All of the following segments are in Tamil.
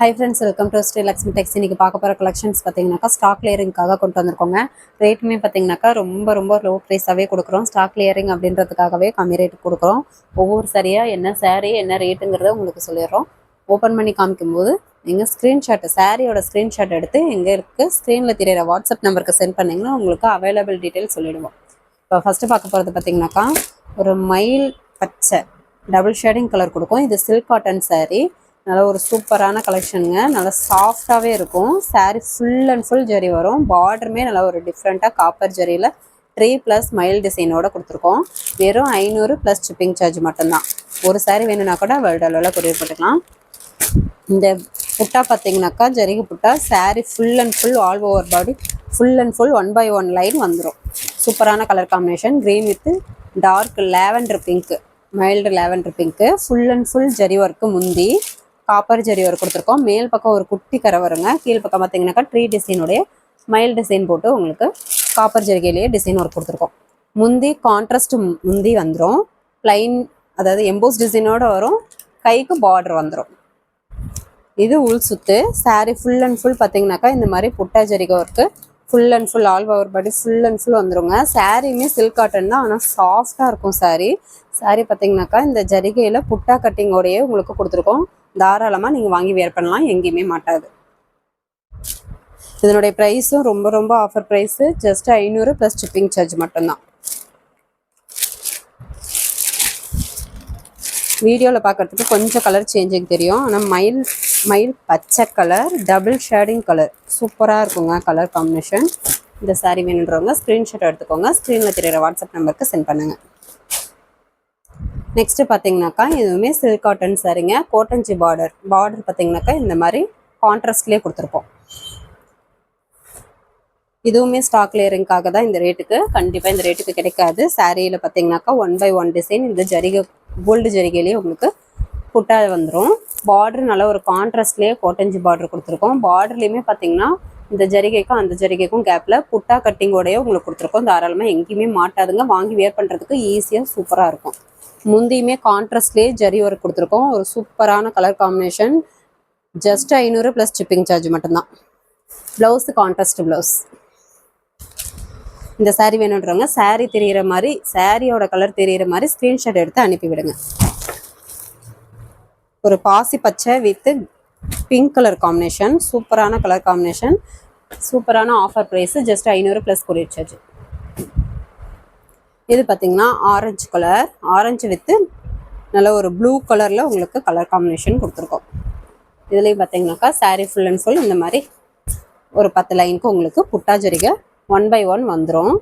Hi friends welcome to Sri Lakshmi Tex இன்றைக்கி பார்க்க போகிற கலெக்ஷன்ஸ் பார்த்தீங்கன்னாக்கா ஸ்டாக் லேயரிங்காக கொண்டு வந்திருக்கோங்க. ரேட்டுமே பார்த்தீங்கன்னாக்கா ரொம்ப ரொம்ப லோ ப்ரைஸாகவே கொடுக்குறோம். ஸ்டாக் லேயரிங் அப்படின்றதுக்காகவே கம்மி ரேட்டு கொடுக்குறோம். ஒவ்வொரு சரியாக என்ன சாரீ என்ன ரேட்டுங்கிறத உங்களுக்கு சொல்லிடுறோம். ஓப்பன் பண்ணி காமிக்கும்போது நீங்கள் ஸ்க்ரீன்ஷாட் சாரியோட ஸ்க்ரீன்ஷாட் எடுத்து எங்களுக்கு ஸ்க்ரீனில் தெரியிற வாட்ஸ்அப் நம்பருக்கு சென்ட் பண்ணிங்கன்னா உங்களுக்கு அவைலபிள் டீட்டெயில் சொல்லிவிடுவோம் இப்போ ஃபஸ்ட்டு பார்க்க போகிறது பார்த்தீங்கன்னாக்கா ஒரு மயில் பச்சை டபுள் ஷேடிங் கலர் கொடுக்கும். இது சில்க் காட்டன் சாரீ நல்ல ஒரு சூப்பரான கலெக்ஷனுங்க நல்லா சாஃப்டாகவே இருக்கும். Saree full and full zari வரும். பார்டருமே நல்லா ஒரு டிஃப்ரெண்ட்டாக காப்பர் ஜரியில் த்ரீ ப்ளஸ் மயில் டிசைனோட கொடுத்துருக்கோம். வெறும் ஐநூறு ப்ளஸ் ஷிப்பிங் சார்ஜ் மட்டும்தான். ஒரு saree வேணும்னா கூட வேர்ல்டு அளவில் கொரியர் போட்டுக்கலாம். இந்த புட்டா பார்த்தீங்கன்னாக்கா ஜரிகை புட்டா saree full and full all over body full and full one by one line வந்துடும் சூப்பரான colour combination green with dark lavender pink mild lavender pink full and full zari work முந்தி. காப்பர் ஜரி ஒர்க் கொடுத்துருக்கோம். மேல் பக்கம் ஒரு குட்டி கரை வருங்க. கீழ் பக்கம் பார்த்தீங்கன்னாக்கா ட்ரீ டிசைனுடைய மைல் டிசைன் போட்டு உங்களுக்கு காப்பர் ஜரிகையிலேயே டிசைன் ஒர்க் கொடுத்துருக்கோம். முந்தி கான்ட்ராஸ்ட் முந்தி வந்துடும் ப்ளைன் அதாவது எம்போஸ் டிசைனோட வரும். கைக்கு பார்டர் வந்துடும் இது உள் சுத்து. saree ஃபுல் அண்ட் ஃபுல் பார்த்தீங்கன்னாக்கா இந்த மாதிரி புட்டா ஜரிகை work full and full all over body full and full வந்துருங்க. சாரியுமே சில்க் காட்டன் தான் ஆனால் சாஃப்டாக இருக்கும் சாரீ சாரீ பார்த்தீங்கன்னாக்கா இந்த ஜரிகையில் புட்டா கட்டிங்கோடையே உங்களுக்கு கொடுத்துருக்கோம். தாராளமாக நீங்கள் வாங்கி வேர் பண்ணலாம் எங்கேயுமே மாட்டாது. இதனுடைய ப்ரைஸும் ரொம்ப ரொம்ப ஆஃபர் ப்ரைஸு ஜஸ்ட் ஐநூறு ப்ளஸ் ஷிப்பிங் சார்ஜ் மட்டும்தான். வீடியோவில் பார்க்கறதுக்கு கொஞ்சம் கலர் சேஞ்சிங் தெரியும். ஆனால் மயில் மயில் பச்சை கலர் டபுள் ஷேடிங் கலர் சூப்பராக இருக்குங்க கலர் காம்பினேஷன் இந்த சாரி வேணுன்றவங்க ஸ்க்ரீன்ஷாட் எடுத்துக்கோங்க. ஸ்க்ரீனில் தெரியிற வாட்ஸ்அப் நம்பருக்கு சென்ட் பண்ணுங்கள் நெக்ஸ்ட் பார்த்தீங்கன்னாக்கா இதுவுமே சில்க் காட்டன் சரிங்க கோட்டஞ்சி பார்டர் பார்டர் பார்த்தீங்கன்னாக்கா இந்த மாதிரி கான்ட்ராஸ்ட்லேயே கொடுத்துருப்போம் இதுவுமே ஸ்டாக் லேயரிங்காக தான் இந்த ரேட்டுக்கு கண்டிப்பாக இந்த ரேட்டுக்கு கிடைக்காது. சாரியில் பார்த்தீங்கன்னாக்கா ஒன் பை ஒன் டிசைன் இந்த ஜரிகை கோல்டு ஜரிகையிலேயே உங்களுக்கு புட்டா வந்துடும் பார்டர் நல்லா ஒரு கான்ட்ராஸ்ட்லேயே கோட்டஞ்சி பார்டர் கொடுத்துருக்கோம். பார்டர்லேயுமே பார்த்தீங்கன்னா இந்த ஜரிகைக்கும் அந்த ஜரிகைக்கும் கேப்பில் புட்டா கட்டிங்கோடய உங்களுக்கு கொடுத்துருக்கோம். தாராளமாக எங்கேயுமே மாட்டாதுங்க. வாங்கி வேர் பண்ணுறதுக்கு ஈஸியாக சூப்பராக இருக்கும். முந்தியுமே கான்ட்ராஸ்ட்லேயே ஜரி ஒர்க் கொடுத்துருக்கோம். ஒரு சூப்பரான கலர் காம்பினேஷன் ஜஸ்ட் ஐநூறு ப்ளஸ் ஷிப்பிங் சார்ஜ் மட்டும்தான். ப்ளவுஸு கான்ட்ராஸ்ட் ப்ளவுஸ் இந்த சாரீ வேணுன்றவங்க சாரீ தெரியிற மாதிரி சாரியோட கலர் தெரியிற மாதிரி ஸ்க்ரீன்ஷாட் எடுத்து அனுப்பிவிடுங்க ஒரு பாசி பச்சை வித்து பிங்க் கலர் காம்பினேஷன் சூப்பரான கலர் காம்பினேஷன் சூப்பரான ஆஃபர் ப்ரைஸ் ஜஸ்ட் ஐநூறு ப்ளஸ் கொரியர் சார்ஜ் இது பார்த்தீங்கன்னா ஆரஞ்சு கலர் ஆரஞ்சு வித்து நல்ல ஒரு ப்ளூ கலரில் உங்களுக்கு கலர் காம்பினேஷன் கொடுத்துருக்கோம். இதுலேயும் பார்த்தீங்கன்னாக்கா சாரீ ஃபுல் அண்ட் ஃபுல் இந்த மாதிரி ஒரு பத்து லைனுக்கு உங்களுக்கு புட்டா ஜரிகை ஒன் பை ஒன் வந்துடும்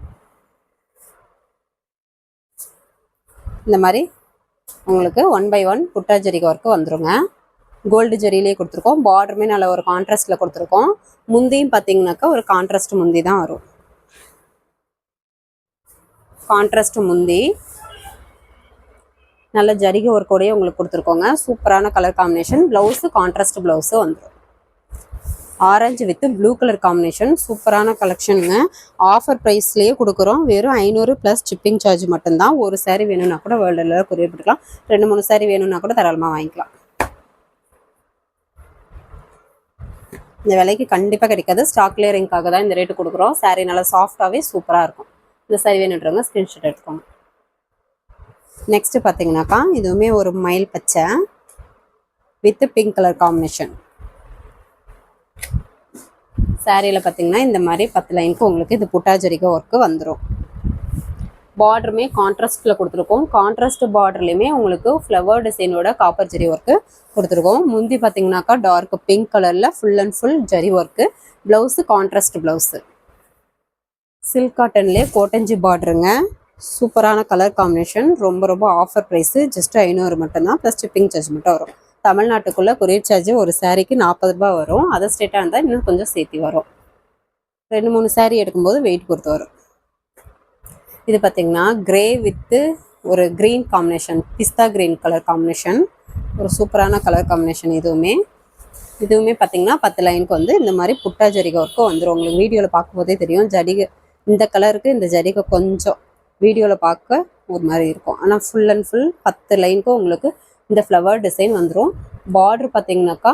இந்த மாதிரி உங்களுக்கு ஒன் பை ஒன் புட்டா ஜரிகை ஒர்க்கு வந்துருங்க. கோல்டு ஜரியிலே கொடுத்துருக்கோம். பார்டருமே நல்ல ஒரு கான்ட்ராஸ்டில் கொடுத்துருக்கோம். முந்தியும் பார்த்தீங்கன்னாக்கா ஒரு கான்ட்ராஸ்ட் முந்தி தான் வரும். கான்ட்ராஸ்ட் முந்தி. நல்ல ஜரிகை ஒர்க்கோடயே உங்களுக்கு கொடுத்துருக்கோங்க. சூப்பரான colour combination blouse contrast blouse வந்துடும் orange with blue colour combination சூப்பரான கலெக்ஷனுங்க ஆஃபர் ப்ரைஸ்லேயே கொடுக்குறோம். வெறும் ஐநூறு ப்ளஸ் ஷிப்பிங் சார்ஜ் மட்டும்தான். ஒரு saree வேணும்னா கூட வேர்ல்டில் குறிப்பிட்டுக்கலாம் ரெண்டு மூணு saree வேணும்னா கூட தாராளமாக வாங்கிக்கலாம். இந்த விலைக்கு கண்டிப்பாக கிடைக்காது. ஸ்டாக் கிளியரிங்காக தான் இந்த ரேட்டு கொடுக்குறோம். Saree நல்லா சாஃப்டாகவே சூப்பராக இருக்கும். இந்த saree வேணுன்றவங்க ஸ்க்ரீன்ஷாட் எடுத்துக்கோங்க. நெக்ஸ்ட்டு பார்த்தீங்கன்னாக்கா இதுவுமே ஒரு மயில் பச்சை வித் பிங்க் கலர் காம்பினேஷன் சாரியில் பார்த்தீங்கன்னா இந்த மாதிரி பத்து லைனுக்கு உங்களுக்கு இது புட்டா ஒர்க்கு வந்துடும் பார்டருமே கான்ட்ராஸ்டில் கொடுத்துருக்கோம். கான்ட்ராஸ்ட் பார்டர்லையுமே உங்களுக்கு ஃப்ளவர் டிசைனோட காப்பர் ஜெரி ஒர்க்கு கொடுத்துருக்கோம். முந்தி பார்த்தீங்கன்னாக்கா டார்க் பிங்க் கலரில் full and full zari work blouse contrast blouse silk காட்டன்லேயே கோட்டஞ்சி பார்டருங்க சூப்பரான கலர் காம்பினேஷன் ரொம்ப ரொம்ப ஆஃபர் ப்ரைஸு ஜஸ்ட் ஐநூறு மட்டும்தான் ப்ளஸ் ஷிப்பிங் சார்ஜ் மட்டும் வரும். தமிழ்நாட்டுக்குள்ளே கொரியர் சார்ஜ் ஒரு சாரீக்கு நாற்பது ரூபாய் வரும். அதர் ஸ்டேட்டாக இருந்தால் இன்னும் கொஞ்சம் சேர்த்தி வரும். ரெண்டு மூணு சாரீ எடுக்கும்போது வெயிட் பொறுத்து வரும். இது பார்த்தீங்கன்னா கிரே வித்து ஒரு க்ரீன் காம்பினேஷன் பிஸ்தா க்ரீன் கலர் காம்பினேஷன் ஒரு சூப்பரான கலர் காம்பினேஷன் இதுவுமே. இதுவுமே பார்த்தீங்கன்னா பத்து லைனுக்கு வந்து இந்த மாதிரி புட்டா ஜரிகை ஒர்க்கும் வந்துடும் உங்களுக்கு வீடியோவில் பார்க்கும்போதே தெரியும். ஜரிகை இந்த கலருக்கு இந்த ஜரிகை கொஞ்சம் வீடியோவில் பார்க்க ஒரு மாதிரி இருக்கும். ஆனால் ஃபுல் அண்ட் ஃபுல் பத்து லைனுக்கும் உங்களுக்கு இந்த ஃப்ளவர் டிசைன் வந்துடும் பார்டர் பார்த்தீங்கன்னாக்கா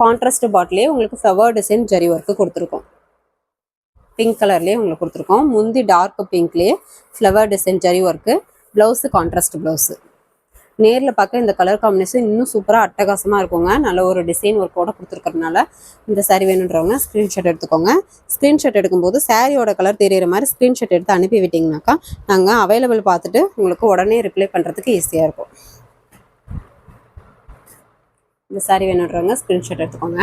கான்ட்ராஸ்ட் பாட்டிலே உங்களுக்கு ஃப்ளவர் டிசைன் ஜரி ஒர்க்கு கொடுத்துருக்கோம். பிங்க் கலர்லேயே உங்களுக்கு கொடுத்துருக்கோம். முந்தி dark பிங்க்லேயே flower design zari work blouse contrast blouse நேரில் பார்க்க இந்த கலர் காம்பினேஷன் இன்னும் சூப்பராக அட்டகாசமாக இருக்குங்க. நல்ல ஒரு டிசைன் ஒர்க்கோட கொடுத்துருக்கறனால இந்த சாரீ வேணுன்றவங்க ஸ்க்ரீன்ஷாட் எடுத்துக்கோங்க. ஸ்க்ரீன்ஷாட் எடுக்கும்போது சாரியோட கலர் தெரியிற மாதிரி ஸ்க்ரீன்ஷாட் எடுத்து அனுப்பி விட்டிங்கனாக்கா நாங்கள் அவைலபிள் பார்த்துட்டு உங்களுக்கு உடனே ரிப்ளை பண்ணுறதுக்கு ஈஸியாக இருக்கும். இந்த சாரீ வேணுன்றவங்க ஸ்க்ரீன்ஷாட் எடுத்துக்கோங்க.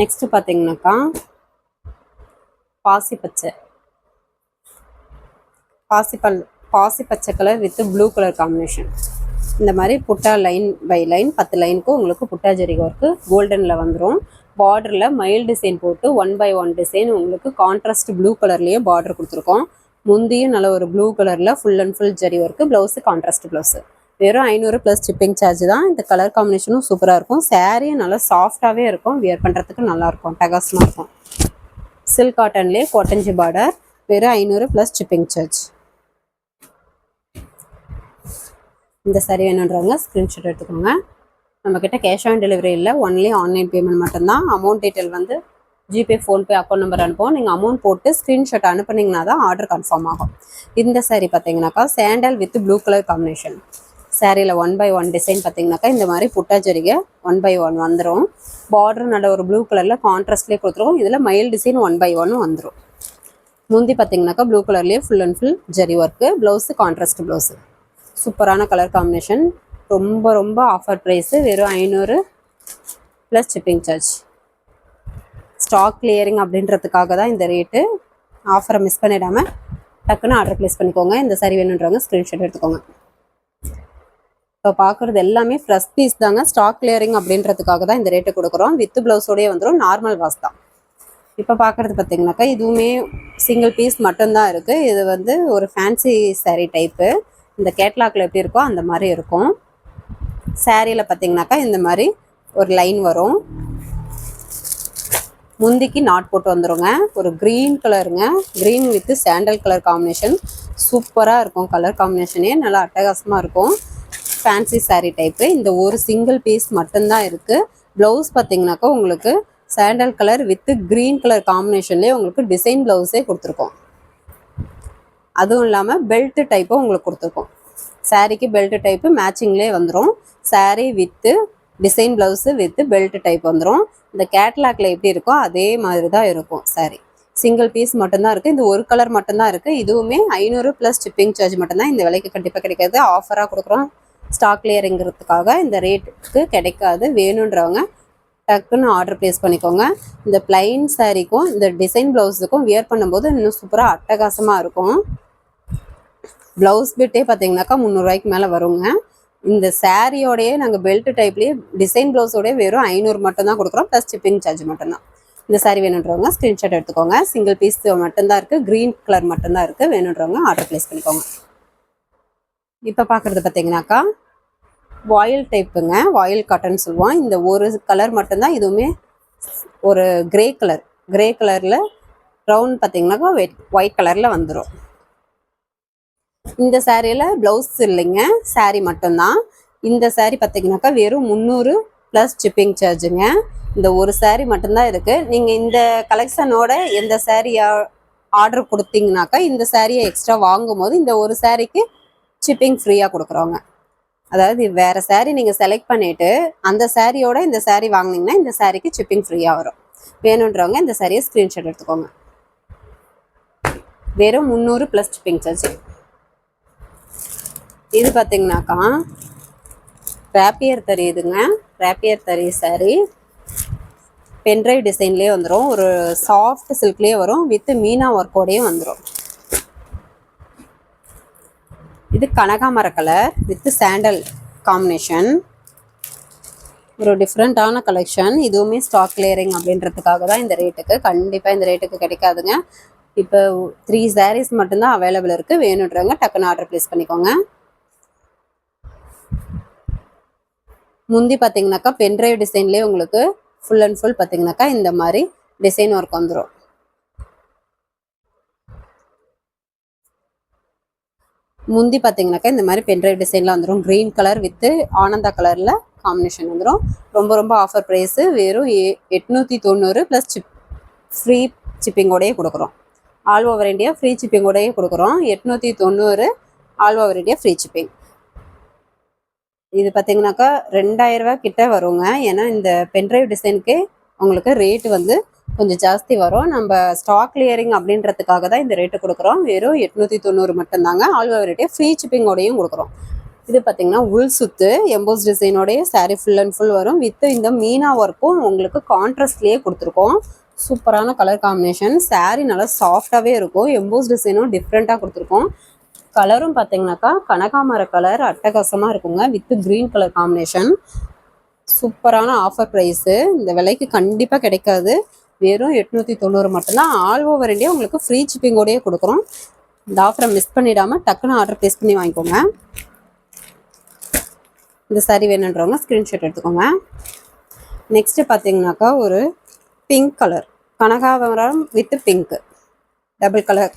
நெக்ஸ்ட்டு பார்த்தீங்கன்னாக்கா பாசி பச்சை பாசி பல் பாசி பச்சை colour with blue colour combination. இந்த மாதிரி புட்டா லைன் பை லைன் பத்து லைனுக்கு உங்களுக்கு புட்டா ஜெரி ஒர்க்கு கோல்டனில் வந்துடும் பார்டரில் மயில் டிசைன் போட்டு ஒன் பை ஒன் டிசைன் உங்களுக்கு கான்ட்ராஸ்ட் ப்ளூ கலர்லேயே பார்டர் கொடுத்துருக்கோம். முந்தியும் நல்ல ஒரு ப்ளூ கலரில் full and full zari work blouse contrast blouse வெறும் ஐநூறு ப்ளஸ் ஷிப்பிங் சார்ஜ் தான். இந்த கலர் காம்பினேஷனும் சூப்பராக இருக்கும். சாரியும் நல்லா சாஃப்டாகவே இருக்கும். வியர் பண்ணுறதுக்கு நல்லாயிருக்கும் டகாசமாக இருக்கும். சில்க் காட்டன்லேயே கொட்டஞ்சி பார்டர் வெறும் ஐநூறு ப்ளஸ் ஷிப்பிங் சார்ஜ் இந்த saree வேணுன்றவங்க ஸ்க்ரீன்ஷாட் எடுத்துக்கோங்க. நம்மக்கிட்ட கேஷ் ஆன் டெலிவரி இல்லை ஒன்லி ஆன்லைன் பேமெண்ட் மட்டும்தான். அமௌண்ட் டீட்டெயில் வந்து ஜிபே ஃபோன்பே அக்கௌண்ட் நம்பர் அனுப்புவோம். நீங்கள் அமௌண்ட் போட்டு ஸ்க்ரீன்ஷாட் அனுப்புனீங்கன்னா தான் ஆர்டர் கன்ஃபார்ம் ஆகும். இந்த saree பார்த்தீங்கன்னாக்கா sandal with blue colour combination சாரியில் ஒன் பை ஒன் டிசைன் பார்த்தீங்கன்னாக்கா இந்த மாதிரி புட்டா ஒன் பை ஒன் வந்துடும் பார்டர் நல்ல ஒரு ப்ளூ கலரில் கான்ட்ராஸ்ட்லேயே கொடுத்துருவோம். இதில் மயில் டிசைன் ஒன் பை ஒன் வந்துடும் முந்தி பார்த்தீங்கன்னாக்கா ப்ளூ கலர்லேயே full and full zari work blouse contrast blouse சூப்பரான கலர் காம்பினேஷன் ரொம்ப ரொம்ப ஆஃபர் ப்ரைஸு வெறும் ஐநூறு plus shipping charge stock clearing அப்படின்றதுக்காக தான் இந்த ரேட்டு ஆஃபரை மிஸ் பண்ணிடாமல் டக்குன்னு ஆர்டர் ப்ளேஸ் பண்ணிக்கோங்க. இந்த சரி வேணுன்றவங்க ஸ்க்ரீன்ஷாட் எடுத்துக்கோங்க. இப்போ பார்க்குறது எல்லாமே ஃப்ரெஷ் பீஸ் தாங்க. ஸ்டாக் கிளியரிங் அப்படின்றதுக்காக தான் இந்த ரேட்டு கொடுக்குறோம். வித்து ப்ளவுஸோடய வந்துடும் நார்மல் வாஸ் தான். இப்போ பார்க்குறது பார்த்தீங்கன்னாக்கா இதுவுமே சிங்கிள் பீஸ் மட்டும்தான் இருக்குது இது வந்து ஒரு ஃபேன்சி சாரீ டைப்பு இந்த கேட்லாக்ல எப்படி இருக்கோ அந்த மாதிரி இருக்கும். சேரீயில் பார்த்தீங்கன்னாக்கா இந்த மாதிரி ஒரு லைன் வரும். முந்திக்கு நாட் போட்டு வந்துருங்க. ஒரு க்ரீன் கலருங்க green with sandal colour combination சூப்பராக இருக்கும். கலர் காம்பினேஷனே நல்லா அட்டகாசமாக இருக்கும். ஃபேன்சி சாரீ டைப்பு இந்த ஒரு சிங்கிள் பீஸ் மட்டும்தான் இருக்குது ப்ளவுஸ் பார்த்தீங்கன்னாக்கா உங்களுக்கு sandal colour with green colour காம்பினேஷன்லேயே உங்களுக்கு டிசைன் ப்ளவுஸே கொடுத்துருக்கோம். அதுவும் இல்லாமல் பெல்ட் டைப்பும் உங்களுக்கு கொடுத்துருக்கோம். சாரீக்கு பெல்ட் டைப்பு மேட்சிங்லேயே வந்துடும் sari with design blouse with belt type வந்துடும் இந்த கேட்லாக்ல எப்படி இருக்கோ அதே மாதிரி தான் இருக்கும் saree. சிங்கிள் பீஸ் மட்டும்தான் இருக்குது இந்த ஒரு கலர் மட்டும்தான் இருக்குது இதுவுமே ஐநூறு ப்ளஸ் ஷிப்பிங் சார்ஜ் மட்டும்தான் இந்த விலைக்கு கண்டிப்பாக கிடைக்காது. ஆஃபராக கொடுக்குறோம். ஸ்டாக் கிளியருங்கிறதுக்காக இந்த ரேட்டுக்கு கிடைக்காது. வேணுன்றவங்க டக்குன்னு ஆர்டர் ப்ளேஸ் பண்ணிக்கோங்க. இந்த பிளைன் சாரீக்கும் இந்த டிசைன் ப்ளவுஸுக்கும் வியர் பண்ணும்போது இன்னும் சூப்பராக அட்டகாசமாக இருக்கும். ப்ளவுஸ் பிட்டே பார்த்தீங்கன்னாக்கா முந்நூறுரூவாய்க்கு மேலே வருங்க. இந்த சாரியோடையே நாங்கள் பெல்ட் டைப்லேயே டிசைன் ப்ளவுஸோடய வெறும் ஐநூறு மட்டும்தான் கொடுக்குறோம். ப்ளஸ் ஷிப்பிங் சார்ஜ் மட்டும்தான். இந்த சாரி வேணுன்றவங்க ஸ்க்ரீன்ஷாட் எடுத்துக்கோங்க. சிங்கிள் பீஸ் மட்டும்தான் இருக்குது க்ரீன் கலர் மட்டும்தான் இருக்குது வேணுன்றவங்க ஆர்டர் ப்ளேஸ் பண்ணிக்கோங்க. இப்போ பார்க்குறது பார்த்தீங்கன்னாக்கா வாயில் டைப்புங்க வாயில் காட்டன் சொல்லுவோம் இந்த ஒரு கலர் மட்டும்தான் இதுவுமே ஒரு கிரே கலர் கிரே கலரில் ப்ரௌன் பார்த்தீங்கன்னாக்கா ஒயிட் கலரில் வந்துடும் இந்த சாரியில் ப்ளவுஸ் இல்லைங்க saree மட்டும்தான். இந்த saree பார்த்தீங்கன்னாக்கா வெறும் முந்நூறு ப்ளஸ் ஷிப்பிங் சார்ஜுங்க இந்த ஒரு saree மட்டும்தான் இருக்குது நீங்கள் இந்த கலெக்ஷனோட எந்த saree ஆர்டர் கொடுத்தீங்கனாக்கா இந்த சாரியை எக்ஸ்ட்ரா வாங்கும் போது இந்த ஒரு சாரிக்கு ஷிப்பிங் ஃப்ரீயாக கொடுக்குறோங்க அதாவது வேற saree நீங்கள் செலக்ட் பண்ணிட்டு அந்த சாரியோட இந்த சாரீ வாங்குனீங்கன்னா இந்த சாரிக்கு ஷிப்பிங் ஃப்ரீயாக வரும். வேணுன்றவங்க இந்த சாரியை ஸ்க்ரீன்ஷாட் எடுத்துக்கோங்க. வெறும் முந்நூறு ப்ளஸ் ஷிப்பிங் சார்ஜ் இது பார்த்தீங்கன்னாக்கா ரேப்பியர் தெரியுதுங்க இதுங்க. ரேப்பியர் தறி saree. பென்ட்ரைவ் டிசைன்லேயே வந்துடும் ஒரு சாஃப்ட் சில்க்லேயே வரும். வித் மீனா ஒர்க்கோடையும் வந்துடும் இது கனகாமர கலர் வித் சாண்டல் காம்பினேஷன் ஒரு டிஃப்ரெண்ட்டான கலெக்ஷன் இதுவுமே ஸ்டாக் கிளியரிங் அப்படின்றதுக்காக தான் இந்த ரேட்டுக்கு கண்டிப்பாக இந்த ரேட்டுக்கு கிடைக்காதுங்க. இப்போ த்ரீ சாரீஸ் மட்டும்தான் அவைலபிள் இருக்குது வேணுன்றவங்க டக்குன்னு ஆர்டர் ப்ளேஸ் பண்ணிக்கோங்க. முந்தி பார்த்தீங்கன்னாக்கா பென்ட்ரைவ் டிசைன்லேயே உங்களுக்கு ஃபுல் அண்ட் ஃபுல் பார்த்தீங்கன்னாக்கா இந்த மாதிரி டிசைன் ஒர்க் வந்துடும் முந்தி பார்த்தீங்கன்னாக்கா இந்த மாதிரி பென்ட்ரைவ் டிசைனில் வந்துடும் க்ரீன் கலர் வித்து ஆனந்தா கலரில் காம்பினேஷன் வந்துடும் ரொம்ப ரொம்ப ஆஃபர் ப்ரைஸு வெறும் எ- எட்நூற்றி தொண்ணூறு ப்ளஸ் சிப் ஃப்ரீ சிப்பிங்கோடையே கொடுக்குறோம். ஆல் ஓவர் இண்டியா ஃப்ரீ சிப்பிங்கோடையே கொடுக்குறோம். எட்நூற்றி தொண்ணூறு all over India free shipping இது பார்த்தீங்கன்னாக்கா ரெண்டாயிரம் ரூபாய் கிட்ட வருங்க. ஏன்னா இந்த பென்ட்ரைவ் டிசைனுக்கே உங்களுக்கு ரேட்டு வந்து கொஞ்சம் ஜாஸ்தி வரும். நம்ம ஸ்டாக் கிளியரிங் அப்படின்றதுக்காக தான் இந்த ரேட்டு கொடுக்குறோம். வெறும் எட்நூற்றி தொண்ணூறு மட்டும்தாங்க. ஆல் ஓவர் இந்தியா ஃப்ரீ சிப்பிங்கோடையும் கொடுக்குறோம். இது பார்த்தீங்கன்னா உள் சுத்து எம்போஸ் டிசைனோடைய சாரீ ஃபுல் அண்ட் ஃபுல் வரும். வித் இந்த மீனா ஒர்க்கும் உங்களுக்கு கான்ட்ராஸ்ட்லேயே கொடுத்துருக்கோம். சூப்பரான கலர் காம்பினேஷன் சாரீ நல்லா சாஃப்டாகவே இருக்கும். எம்போஸ் டிசைனும் டிஃப்ரெண்ட்டாக கொடுத்துருக்கோம். கலரும் பார்த்தீங்கன்னாக்கா கனகாமர கலர் அட்டகாசமாக இருக்குங்க. வித் க்ரீன் கலர் காம்பினேஷன் சூப்பரான ஆஃபர் ப்ரைஸு இந்த விலைக்கு கண்டிப்பாக கிடைக்காது. வெறும் எட்நூற்றி தொண்ணூறு மட்டும்தான். ஆல் ஓவர் இண்டியா உங்களுக்கு ஃப்ரீ சிப்பிங்கோடயே கொடுக்குறோம். இந்த ஆஃபரை மிஸ் பண்ணிடாமல் டக்குன்னு ஆர்டர் ப்ளேஸ் பண்ணி வாங்கிக்கோங்க. இந்த சாரி வேணுன்றவங்க ஸ்க்ரீன்ஷாட் எடுத்துக்கோங்க. நெக்ஸ்ட்டு பார்த்தீங்கன்னாக்கா ஒரு pink colour கனகாவரம் with pink double colour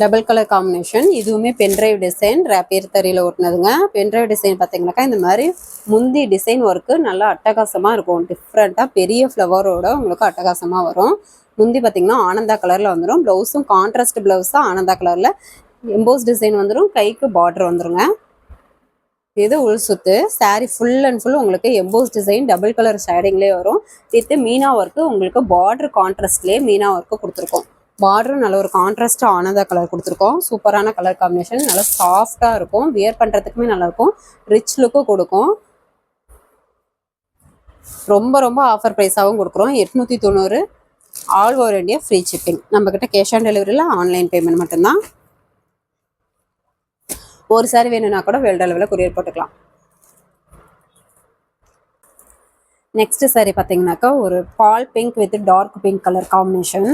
double colour combination இதுவுமே பென்ட்ரைவ் டிசைன் ரேப்பியர் தறியில் ஓட்டினதுங்க பென்ட்ரைவ் டிசைன் பார்த்தீங்கன்னாக்கா இந்த மாதிரி முந்தி டிசைன் ஒர்க்கு நல்லா அட்டகாசமாக இருக்கும். டிஃப்ரெண்ட்டாக பெரிய ஃப்ளவரோட உங்களுக்கு அட்டகாசமாக வரும். முந்தி பார்த்தீங்கன்னா ஆனந்தா கலரில் வந்துடும் ப்ளவுஸும் கான்ட்ராஸ்ட் ப்ளவுஸாக ஆனந்தா கலரில் எம்போஸ் டிசைன் வந்துடும் கைக்கு பார்டர் வந்துருங்க. இது உள் சுத்து. Saree ஃபுல் அண்ட் ஃபுல் உங்களுக்கு எம்போஸ் டிசைன் டபுள் கலர் ஷேடிங்லேயே வரும். வித் மீனா ஒர்க்கு உங்களுக்கு பார்டர் கான்ட்ராஸ்ட்லேயே மீனா ஒர்க்கு கொடுத்துருக்கோம். பார்டரும் நல்ல ஒரு கான்ட்ராஸ்டாக ஆனதாக கலர் கொடுத்துருக்கோம். சூப்பரான கலர் காம்பினேஷன் நல்லா சாஃப்டாக இருக்கும். வியர் பண்ணுறதுக்குமே நல்லாயிருக்கும் ரிச் லுக்கும் கொடுக்கும். ரொம்ப ரொம்ப ஆஃபர் ப்ரைஸாகவும் கொடுக்குறோம். எட்நூற்றி தொண்ணூறு. All over India free shipping நம்மக்கிட்ட கேஷ் ஆன் டெலிவரியில் ஆன்லைன் பேமெண்ட் மட்டும்தான். ஒரு சாரி வேணும்னா கூட வேல்ட் அளவில் கொரியர் போட்டுக்கலாம். நெக்ஸ்ட் சாரி பார்த்தீங்கன்னாக்கா ஒரு பால் pink with dark pink colour combination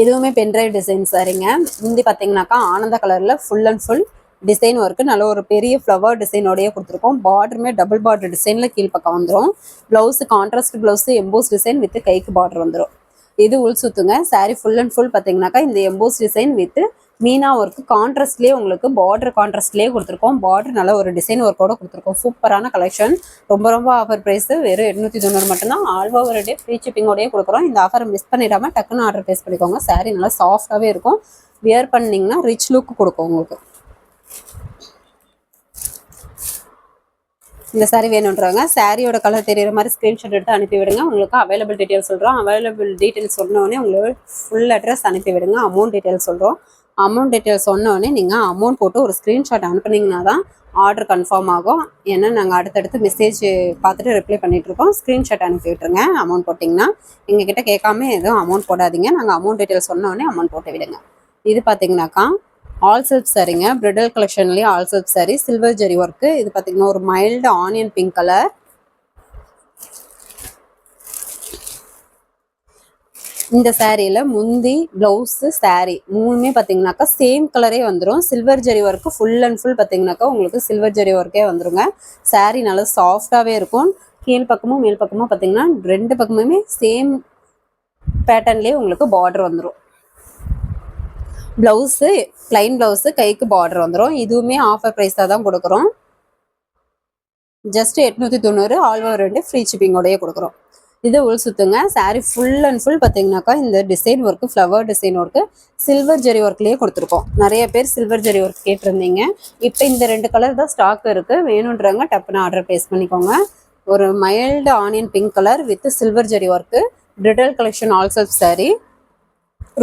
இதுவுமே பென்ட்ரைவ் டிசைன் சாரிங்க. முந்தி பார்த்தீங்கன்னாக்கா ஆனந்த கலரில் full and full design work நல்ல ஒரு பெரிய ஃப்ளவர் டிசைனோடய கொடுத்துருக்கோம். பார்டருமே டபுள் பார்டர் டிசைனில் கீழ்ப்பக்கம் வந்துடும் blouse contrast blouse emboss design with கைக்கு பார்டர் வந்துடும் இது உள் சுத்துங்க. சாரீ ஃபுல் அண்ட் ஃபுல் பார்த்தீங்கன்னாக்கா இந்த எம்போஸ் டிசைன் வித் மீனா ஒர்க்கு கான்ட்ராஸ்ட்லேயே உங்களுக்கு பார்டர் கான்ட்ராஸ்ட்லேயே கொடுத்துருக்கோம். பார்டர் நல்ல ஒரு டிசைன் ஒர்க்கோட கொடுத்துருக்கோம். சூப்பரான கலெக்ஷன் ரொம்ப ரொம்ப ஆஃபர் ப்ரைஸ் வெறும் எட்நூற்றி தொண்ணூறு மட்டும்தான். ஆல் ஓவர் டே ஃப்ரீ ஷிப்பிங்கோடயே கொடுக்குறோம். இந்த ஆஃபரை மிஸ் பண்ணிடாம டக்குன்னு ஆர்டர் ப்ளேஸ் பண்ணிக்கோங்க. சாரீ நல்லா சாஃப்டாகவே இருக்கும். வியர் பண்ணிங்கன்னா ரிச் லுக் கொடுக்கும் உங்களுக்கு. இந்த saree வேணுன்றவங்க சாரியோட கலர் தெரியுற மாதிரி ஸ்க்ரீன்ஷாட் எடுத்து அனுப்பி விடுங்க. உங்களுக்கு அவைலபிள் டீட்டெயில் சொல்கிறோம் அவைலபிள் டீட்டெயில் சொன்னோடனே உங்களுக்கு ஃபுல் அட்ரஸ் அனுப்பிவிடுங்க அமௌண்ட் டீட்டெயில் சொல்கிறோம் அமௌண்ட் டீட்டெயில் சொன்னோடனே நீங்கள் அமௌண்ட் போட்டு ஒரு ஸ்க்ரீன்ஷாட் அனுப்புனீங்கன்னா தான் ஆர்டர் கன்ஃபார்ம் ஆகும். ஏன்னா நாங்கள் அடுத்தடுத்து மெசேஜ் பார்த்துட்டு ரிப்ளை பண்ணிகிட்ருக்கோம் ஸ்க்ரீன்ஷாட் அனுப்பி விட்டுருங்க அமௌண்ட் போட்டிங்கன்னா. எங்ககிட்ட கேட்காம எதுவும் அமௌண்ட் போடாதீங்க. நாங்கள் அமௌண்ட் டீட்டெயில் சொன்னோடனே அமௌண்ட் போட்டு விடுங்க. இது பார்த்தீங்கன்னாக்கா ஆல் செல்ஃப் சாரீங்க bridal கலெக்ஷன்லேயே all self sari silver zari work இது பார்த்தீங்கன்னா ஒரு மைல்டு ஆனியன் பிங்க் கலர் இந்த சாரியில் முந்தி ப்ளவுஸு சாரீ மூணுமே பார்த்தீங்கன்னாக்கா சேம் கலரே வந்துடும் silver zari work full and full பார்த்தீங்கன்னாக்கா உங்களுக்கு சில்வர் ஜெரி ஒர்க்கே வந்துருங்க. சாரீ நல்லா சாஃப்டாகவே இருக்கும். கீழ் பக்கமும் மேல் பக்கமும் பார்த்தீங்கன்னா ரெண்டு பக்கமுமே சேம் பேட்டர்ன்லேயே உங்களுக்கு பார்டர் வந்துடும் ப்ளவுஸு ப்ளைன் ப்ளவுஸு கைக்கு பார்டர் வந்துடும் இதுவுமே ஆஃபர் ப்ரைஸாக தான் கொடுக்குறோம். ஜஸ்ட் எட்நூற்றி தொண்ணூறு ஆல் ஓவர் ரெண்டு ஃப்ரீ ஷிப்பிங்கோடயே கொடுக்குறோம். இது உள் சுத்துங்க. சாரீ ஃபுல் அண்ட் ஃபுல் பார்த்தீங்கன்னாக்கா இந்த design work flower design work silver zari ஒர்க்லேயே கொடுத்துருக்கோம். நிறைய பேர் சில்வர் ஜெரி ஒர்க் கேட்டிருந்தீங்க. இப்போ இந்த ரெண்டு கலர் தான் ஸ்டாக் இருக்குது வேணுன்றவங்க டப்புன்னு ஆர்டர் ப்ளேஸ் பண்ணிக்கோங்க. ஒரு mild onion pink colour with silver zari work bridal collection all self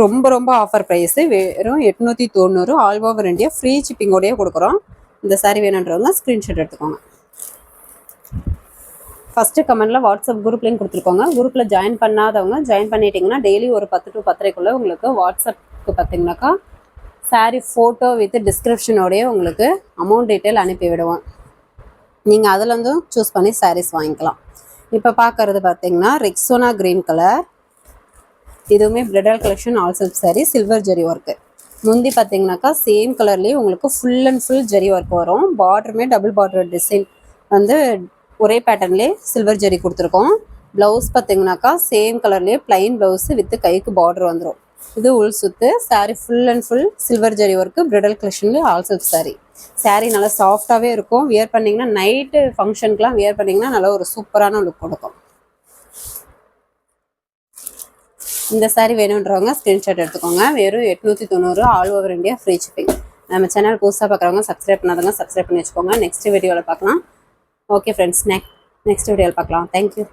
ரொம்ப ரொம்ப ஆஃபர் ப்ரைஸு வெறும் எட்நூற்றி தொண்ணூறு ஆல் ஓவர் இண்டியா ஃப்ரீ ஷிப்பிங்கோடயே கொடுக்குறோம். இந்த saree வேணுன்றவங்க ஸ்க்ரீன்ஷாட் எடுத்துக்கோங்க. ஃபஸ்ட்டு கமெண்ட்டில் வாட்ஸ்அப் குரூப் லிங்க் கொடுத்துருக்கோங்க. குரூப்பில் ஜாயின் பண்ணாதவங்க ஜாயின் பண்ணிட்டீங்கன்னா டெய்லி ஒரு பத்து டு பத்தரைக்குள்ளே உங்களுக்கு வாட்ஸ்அப்புக்கு பார்த்தீங்கன்னாக்கா சாரீ ஃபோட்டோ வித் டிஸ்கிரிப்ஷனோடய உங்களுக்கு அமௌண்ட் டீட்டெயில் அனுப்பி விடுவோம். நீங்கள் அதுலேருந்தும் சூஸ் பண்ணி சாரீஸ் வாங்கிக்கலாம். இப்போ பார்க்கறது பார்த்தீங்கன்னா ரெக்ஸோனா க்ரீன் கலர் இதுவுமே bridal collection all self sari silver zari work முந்தி பார்த்தீங்கன்னாக்கா சேம் கலர்லேயே உங்களுக்கு full and full zari work வரும். பார்டருமே டபுள் பார்டர் டிசைன் வந்து ஒரே பேட்டர்ன்லேயே சில்வர் ஜெரி கொடுத்துருக்கோம். ப்ளவுஸ் பார்த்தீங்கன்னாக்கா சேம் கலர்லேயே ப்ளைன் ப்ளவுஸு வித்து கைக்கு பார்டர் வந்துடும் இது உள் சுத்து sari full and full silver zari work bridal கலெக்ஷன்லேயே all silk sari saree. நல்லா சாஃப்டாகவே இருக்கும். வியர் பண்ணிங்கன்னா நைட்டு ஃபங்க்ஷனுக்குலாம் வியர் பண்ணிங்கன்னா நல்லா ஒரு சூப்பரான லுக் கொடுக்கும். இந்த saree வேணுன்றவங்க ஸ்க்ரீன்ஷாட் எடுத்துக்கோங்க. வெறும் எட்நூற்றி தொண்ணூறு all over India free shipping நம்ம சேனல் புதுசாக பார்க்குறவங்க சப்ஸ்கிரைப் பண்ணாதவங்க சப்ஸ்கிரைப் பண்ணி வச்சுக்கோங்க. நெக்ஸ்ட் வீடியோவில் பார்க்கலாம் ஓகே ஃப்ரெண்ட்ஸ் நெக் நெக்ஸ்ட் வீடியோவில் பார்க்கலாம். தேங்க்யூ